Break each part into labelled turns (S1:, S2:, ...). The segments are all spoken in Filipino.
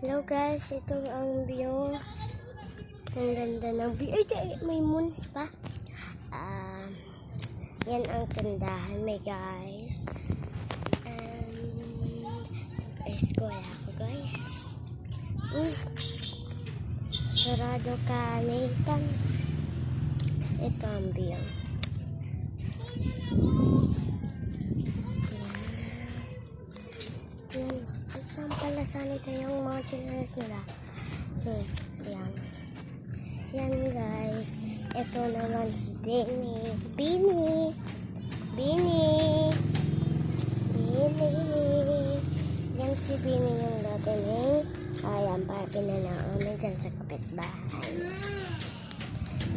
S1: Hello guys, ito ang view. Ang ganda ng view. Ay, ay, may moon pa. Ah, yan ang tindahan may guys. And, eskwela ako guys. Mm. Sarado ka, Nathan. Ito ang view. Saan pala sanita yung mga chinelas nila? Hmm, yan. Yan guys. Ito naman si Bini. Bini! Bini! Bini! Yan si Bini yung dati ni Ayan, party na namin dyan sa kapitbahay.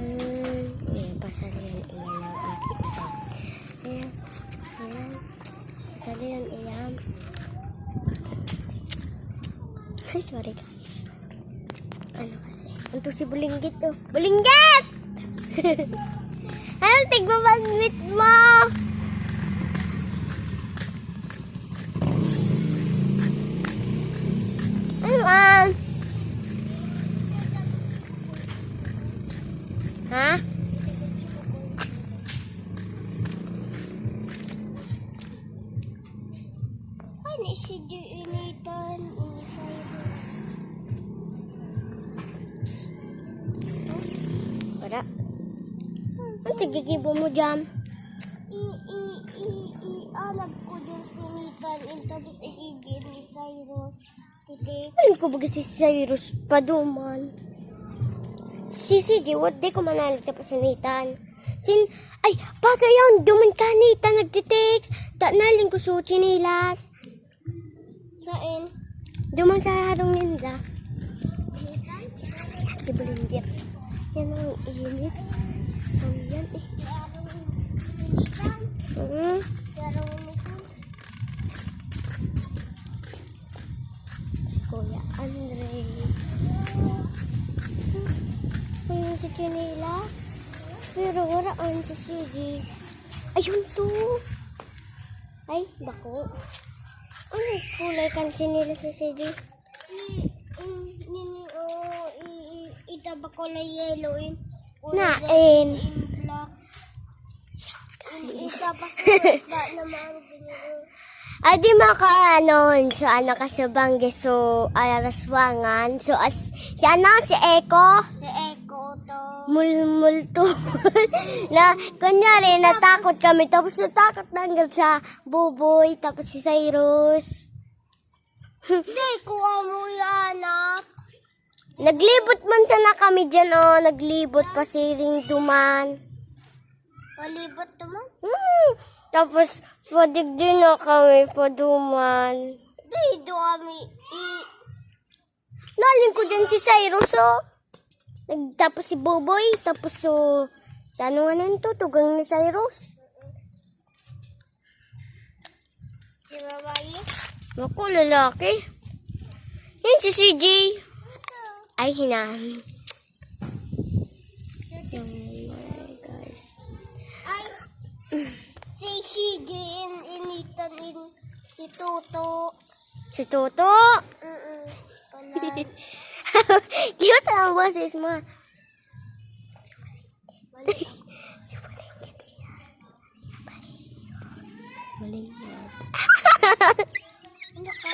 S1: Hmm, yan, pasalihan iyan ang aking. Ayan, ayan. Pasalihan iyan. Ay, sorry guys. Ano kasi? Ito si Bulinggit to. Bulinggit! ano, tigmamagmit mo! Ano man? Ha? Ano si Nathan ini Cyrus? Tigigibo mo dyan?
S2: I, i, i, i, alam ko yung sunitan and tapos ihigin ni Cyrus.
S1: Alam ko baga si Cyrus paduman. Si CJ, what di ko manalig tapos si Nathan. Sin, ay, baga yun, duman ka Nathan, nagtitext. Da, naling ko sa chinilas.
S2: Saan?
S1: Duman sa harong ninja. Si Belinggit. Yan ang init. So, yan eh. Mm. Si Kuya Andre. Ayun si Chinilas. Pero wala on si CJ. Ayun to. Ay, bako. Ano kulay kan Chinilas si CJ?
S2: I, i, nini, oh, i, ko na yellow in.
S1: Nain.
S2: In black. Itaba ko na naman.
S1: Ay, di makaanon. So, ano ka sa Bangge, so, alaswangan. So, as, si ano, si Eko,
S2: Si Eko to.
S1: mulmulto. na, kunyari, natakot kami. Tapos natakot na hanggang sa buboy. Tapos si Cyrus.
S2: Hindi ko amo yanap.
S1: Naglibot man sana kami dyan, oh. Naglibot pa si Ring Duman.
S2: Palibot naman.
S1: Hmm. Tapos, padig din na kami, paduman.
S2: Hindi do kami. I,
S1: Naling ko din si Cyrus, oh. Tapos si Boboy, tapos so, sa ano nga nang tutugang ni Cyrus.
S2: si babae.
S1: Naku, lalaki. Yan si CJ. Ay, hina. Oh my guys.
S2: Ay, si CJ in initan in si Toto.
S1: Si Toto.
S2: Mm-mm.
S1: Cute ang boses mo. Si Balingit. Balingit.
S2: Ano ka?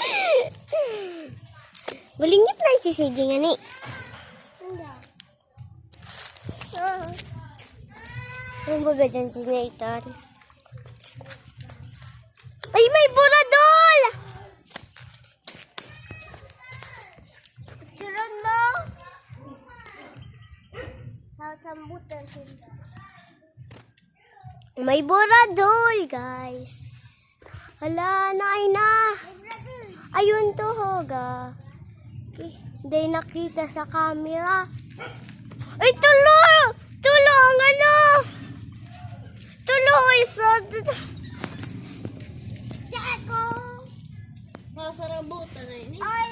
S1: Balingit na si CJ nga ni. Ang baga dyan si Nathan. Ay, may buradol!
S2: Suran mo. Sasambutan sila.
S1: May buradol, guys. Hala, naay na. Ayun to, Hoga. Hindi nakita sa camera. Ay, tulo! Tulo, ang ano? Tulo, isa.
S2: Si Eko. Masarabutan na yun. Ay,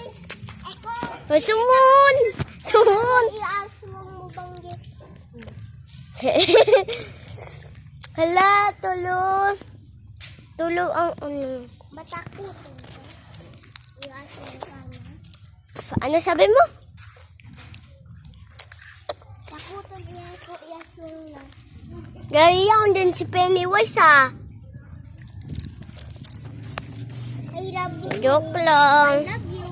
S2: Eko.
S1: Ay, sumon! Sumon!
S2: Iaswang mo banggit.
S1: Hala, tulo. Tulo ang ano.
S2: Matakot. Iaswang mo sana.
S1: Ano sabi mo?
S2: Takutan niya ko yasun lang.
S1: Gariyan din si Pennywise ah.
S2: I love you.
S1: Joke
S2: I
S1: lang.
S2: love you.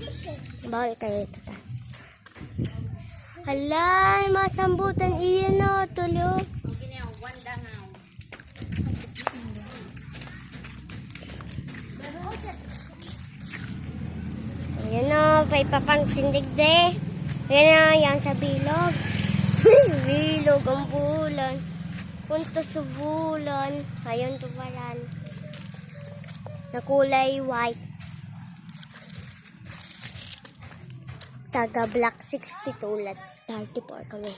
S2: Teacher.
S1: Bakit kayo ito ta? Hala, masambutan iyan o, tulog. May papansin digde. Ayan o, yan sa bilog. bilog ang bulan. Punta sa bulan. Ayun tubaran. Na kulay white. Taga Black 60 tulad. 34 kami.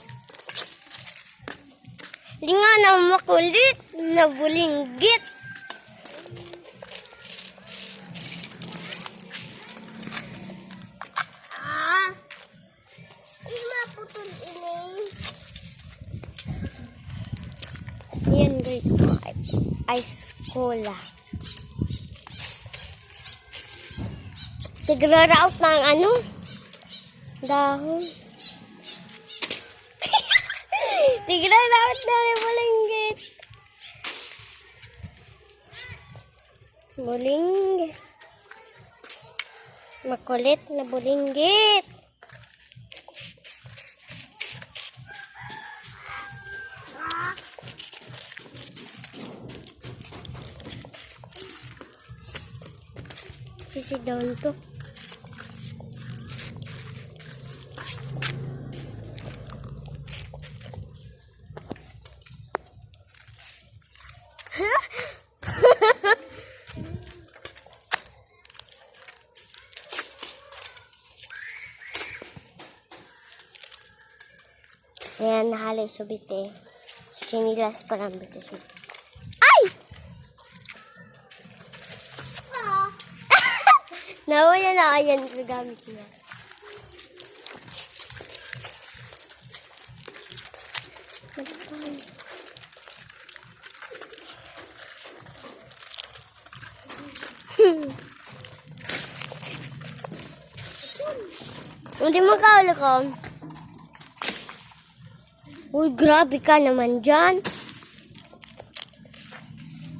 S1: Hindi nga na makulit. Nabulinggit.
S2: Ah!
S1: Ice, cola. Tigra-route ng ano? Dahon. Tigra-route na yung bulinggit. Bulinggit. Makulit na bulinggit. Sisi daun to. Ayan, nahalay subit eh. Sinilas pa lang bito subit. Ay!
S2: Ah!
S1: Nawala na ayan sa gamit niya. Hindi mo kaulo ko. Uy, grabe ka naman dyan.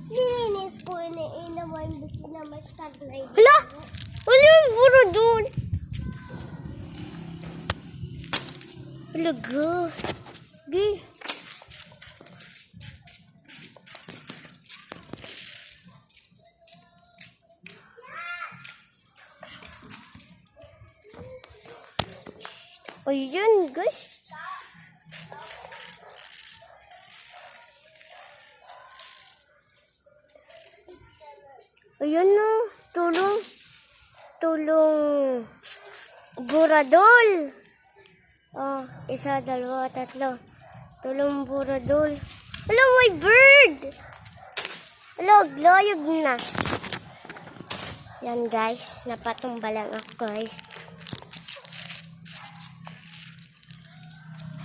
S2: Nilinis ko ini inaman bisi na mas taglay.
S1: Hala! Wala doon. Talaga. Gi. Ayun, guys. Ayun no, tulong. Tulong. Buradol. Oh, isa, dalawa, tatlo. Tulong buradol. Hello, my bird! Hello, gloyog na. Yan guys, napatumba lang ako guys.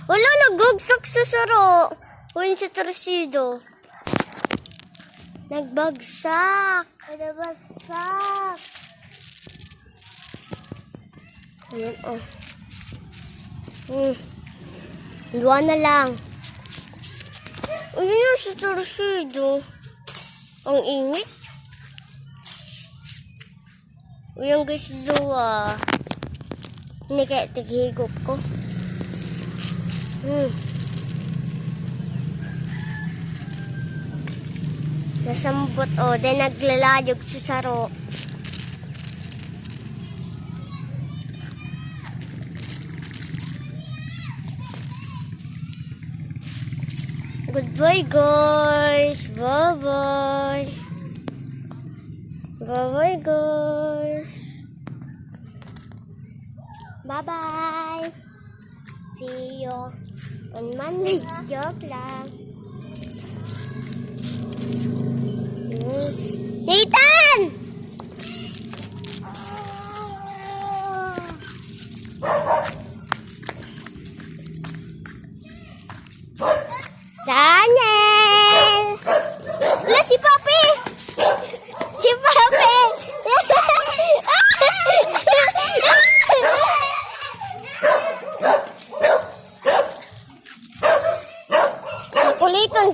S1: Wala, nagugsak sa saro. Uwin sa torsido. Nagbagsak.
S2: Nabagsak.
S1: Ayan, oh. Hmm. Dua na lang. Ayun yung sa. Ang init. Uyang guys, dua. Hindi kaya tigigop ko. Hmm. Nasambot, oh. Then naglalayog sa saro. Goodbye, guys. Bye-bye. Bye-bye, guys. Bye-bye. See you on Monday. Joke lang. Hmm. Nathan! Daniel! Wala si Papi! Si Papi!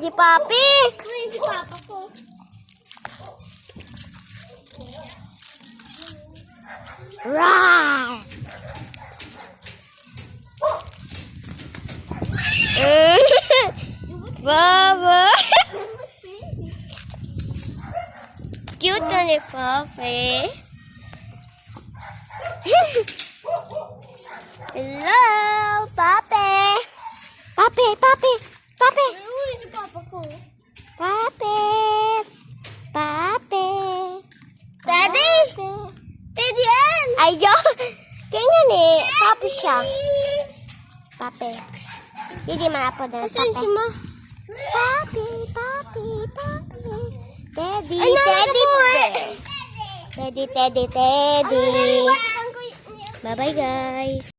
S1: Si Papi.
S2: Ay, si papa ko.
S1: Rawr! Baba! Cute na ni Papi. Hello, Papi. Papi, Papi, Papi. Papi. Papi.
S2: Daddy! Daddy Ann!
S1: Ayo. Ganyan eh. Papi siya. Papi. Hindi man ako na papi. Papi, papi, papi. Teddy,
S2: Ano,
S1: teddy. Teddy, teddy, teddy.
S2: Ay,
S1: Bye-bye guys.